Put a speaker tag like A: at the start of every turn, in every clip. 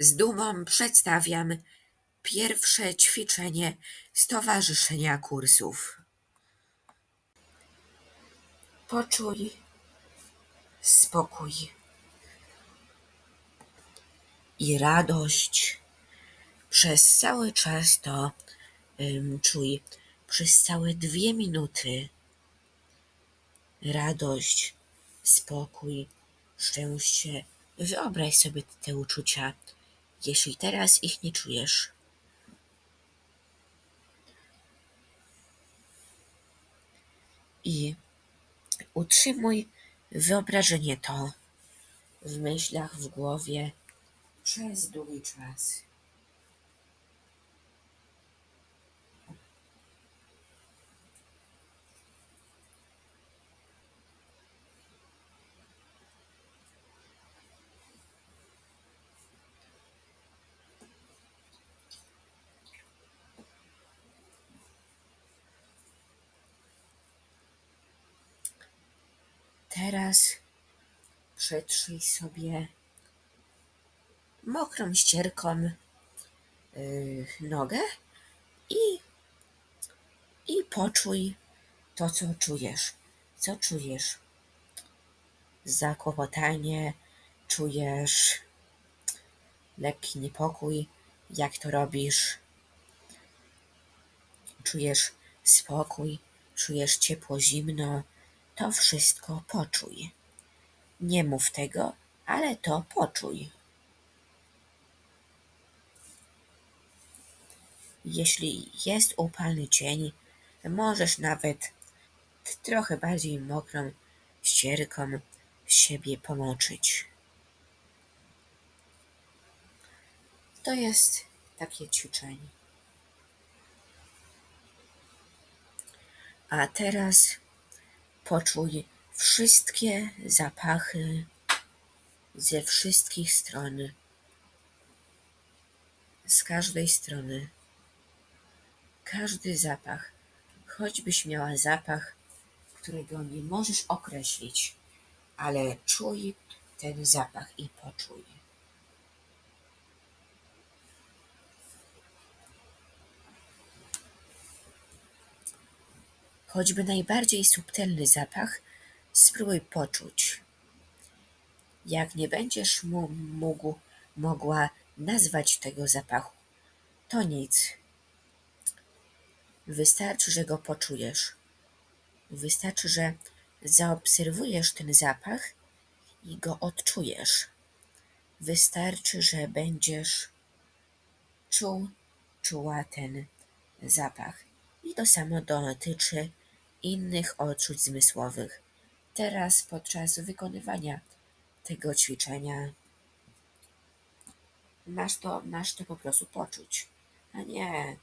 A: Z dumą przedstawiam pierwsze ćwiczenie Stowarzyszenia Kursów. Poczuj spokój i radość. Przez cały czas to ym, czuj. Przez całe dwie minuty. Radość, spokój, szczęście. Wyobraź sobie te uczucia, jeśli teraz ich nie czujesz. I utrzymuj wyobrażenie to w myślach, w głowie przez długi czas. Teraz przetrzyj sobie mokrą ścierką yy, nogę i, i poczuj to, co czujesz. Co czujesz? Zakłopotanie, czujesz lekki niepokój, jak to robisz. Czujesz spokój, czujesz ciepło, zimno. To wszystko poczuj. Nie mów tego, ale to poczuj. Jeśli jest upalny dzień, możesz nawet trochę bardziej mokrą ścierką siebie pomoczyć. To jest takie ćwiczenie. A teraz poczuj wszystkie zapachy ze wszystkich stron, z każdej strony. Każdy zapach, choćbyś miała zapach, którego nie możesz określić, ale czuj ten zapach i poczuj. Choćby najbardziej subtelny zapach, spróbuj poczuć. Jak nie będziesz mu- mógł, mogła nazwać tego zapachu, to nic. Wystarczy, że go poczujesz. Wystarczy, że zaobserwujesz ten zapach i go odczujesz. Wystarczy, że będziesz czuł, czuła ten zapach. I to samo dotyczy innych odczuć zmysłowych. Teraz podczas wykonywania tego ćwiczenia masz to, masz to po prostu poczuć, a nie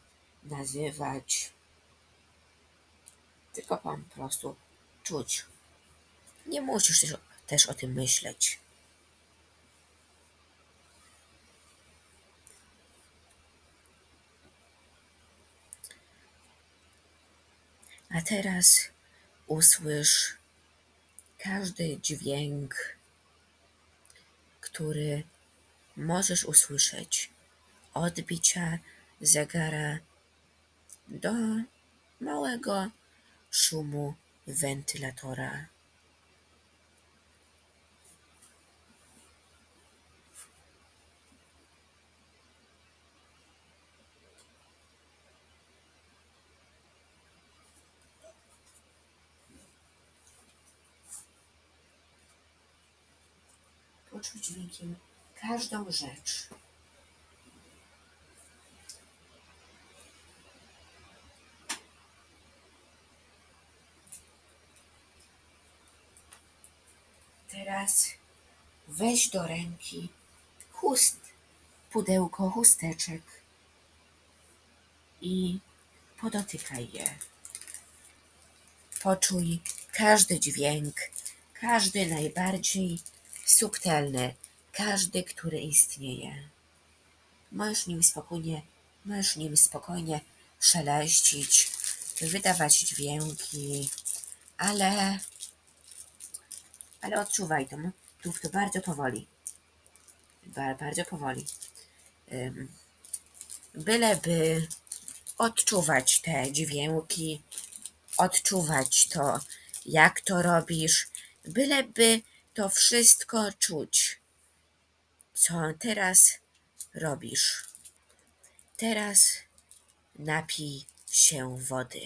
A: nazywać, tylko po prostu czuć. Nie musisz też, też o tym myśleć. A teraz usłysz każdy dźwięk, który możesz usłyszeć. Od bicia zegara do małego szumu wentylatora. Poczuć dźwiękiem każdą rzecz. Teraz weź do ręki chust, pudełko chusteczek i podotykaj je. Poczuj każdy dźwięk, każdy najbardziej subtelny, każdy, który istnieje. Możesz nim spokojnie, możesz nim spokojnie szeleścić, wydawać dźwięki, ale, ale odczuwaj to, mów to bardzo powoli. Ba- Bardzo powoli. byleby odczuwać te dźwięki, odczuwać to, jak to robisz, byleby to wszystko czuć, co teraz robisz. Teraz napij się wody.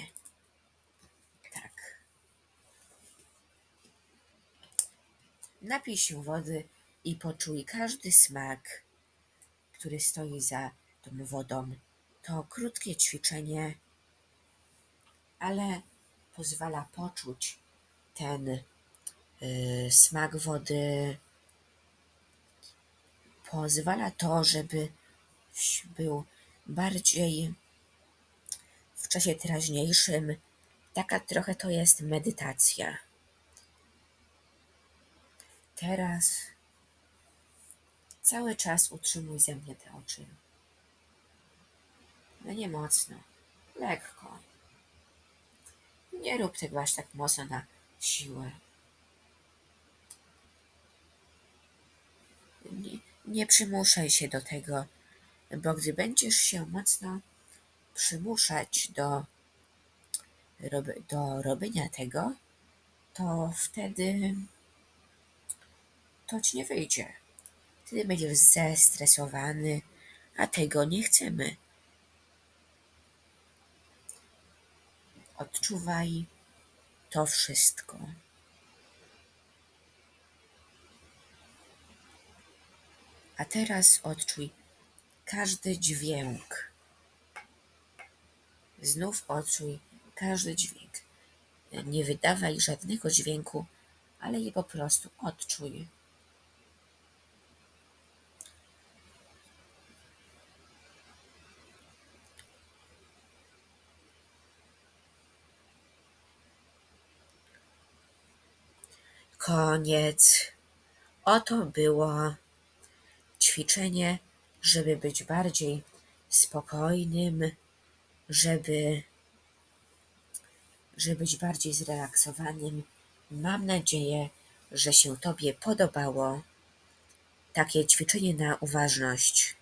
A: Tak. Napij się wody i poczuj każdy smak, który stoi za tą wodą. To krótkie ćwiczenie, ale pozwala poczuć ten smak wody. Pozwala to, żeby był bardziej w czasie teraźniejszym. Taka trochę to jest medytacja. Teraz cały czas utrzymuj ze mnie te oczy. No nie mocno, lekko. Nie rób tego aż tak mocno na siłę. Nie, przymuszaj się do tego, bo gdy będziesz się mocno przymuszać do, do robienia tego, to wtedy to ci nie wyjdzie. Wtedy będziesz zestresowany, a tego nie chcemy. Odczuwaj to wszystko. A teraz odczuj każdy dźwięk. Znów odczuj każdy dźwięk. Nie wydawaj żadnego dźwięku, ale je po prostu odczuj. Koniec. Oto było ćwiczenie, żeby być bardziej spokojnym, żeby, żeby być bardziej zrelaksowanym. Mam nadzieję, że się Tobie podobało takie ćwiczenie na uważność.